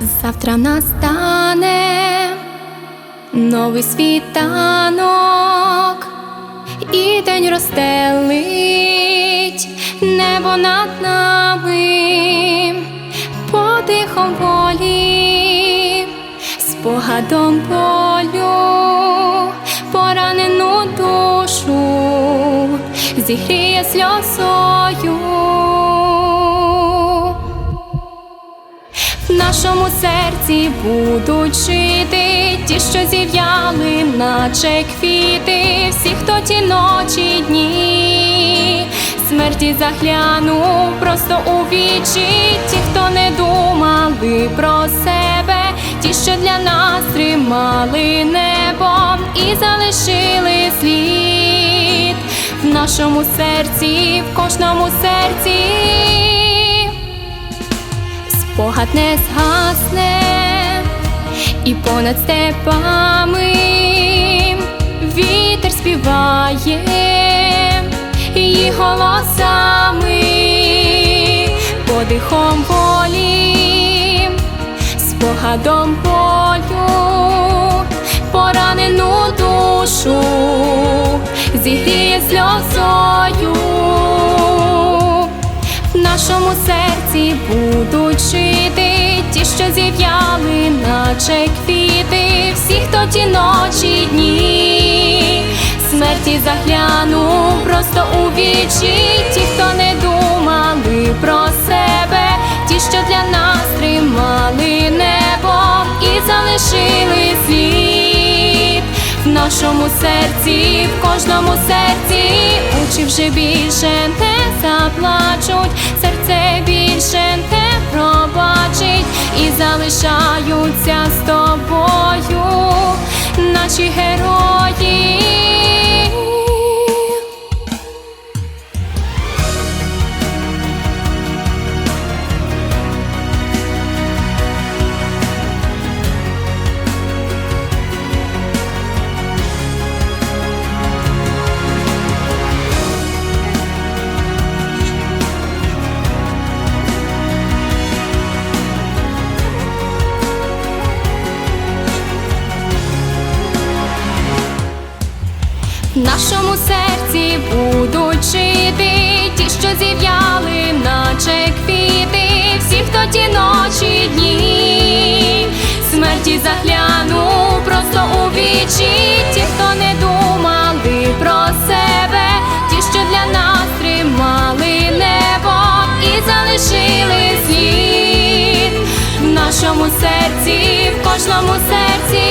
Завтра настане новий світанок, і день розстелить небо над нами, подихом волі, спогадом болю, поранену душу зігріє сльозою. Нашому серці будуть жити. Ті, що зів'яли, наче квіти, всі, хто ті ночі дні, смерті заглянув просто у вічі, ті, хто не думали про себе, ті, що для нас тримали небо і залишили слід. В нашому серці, в кожному серці спогад не згасне, і понад степами вітер співає її голосами, подихом волі, спогадом болю, поранену душу зігріє сльозою нашому серці будуть жити ті, що зів'яли, наче квіти, всі, хто ті ночі дні, смерті заглянув просто у вічі, ті, хто не думали про себе, ті, що для нас тримали небо і залишили слід в нашому серці, в кожному серці, очі вже більше не заплачуть, серце більше не пробачить і залишаються з тобою, наші герої. В нашому серці будуть жити ті, що зів'яли, наче квіти, всі, хто ті ночі дні, смерті заглянув просто у вічі, ті, хто не думали про себе, ті, що для нас тримали небо і залишили слід в нашому серці, в кожному серці.